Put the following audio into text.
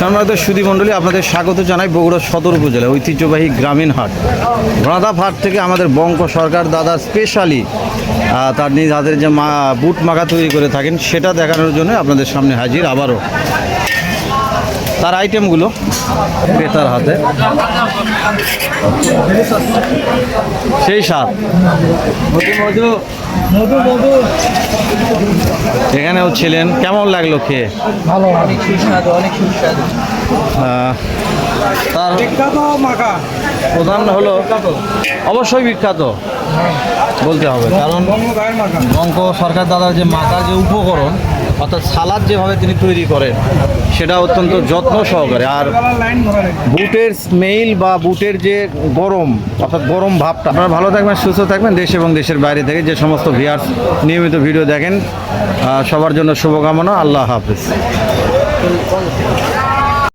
সম্মানিত সুদী মণ্ডলী, আপনাদের স্বাগত জানাই বগুড়া সদর উপজেলা ঐতিহ্যবাহী গ্রামীণ হাট। ঘোড়াধাপ হাট থেকে আমাদের বঙ্ক সরকার দাদা স্পেশালি তার নিজ হাতের যে মা বুট মাখা তৈরি করে থাকেন, সেটা দেখানোর জন্য আপনাদের সামনে হাজির। আবারও তার আইটেমগুলো ক্রেতার হাতে। সেই সাত এখানেও ছিলেন। কেমন লাগল খেয়ে? ভালো অনেক সুস্বাদু অনেক সুস্বাদু। তার প্রধান হলো অবশ্যই বিখ্যাত। বলতে হবে কারণ বঙ্ক সরকার দাদার যে মাথার যে উপকরণ অর্থাৎ সালাদ যেভাবে তিনি তৈরি করেন, সেটা অত্যন্ত যত্ন সহকারে। আর বুটের স্মেল বা বুটের যে গরম, অর্থাৎ গরম ভাবটা, আপনারা ভালো থাকবেন, সুস্থ থাকবেন, দেশ এবং দেশের বাইরে থেকে যে সমস্ত ভিয়ার্স নিয়মিত ভিডিও দেখেন সবার জন্য শুভকামনা, আল্লাহ হাফিজ।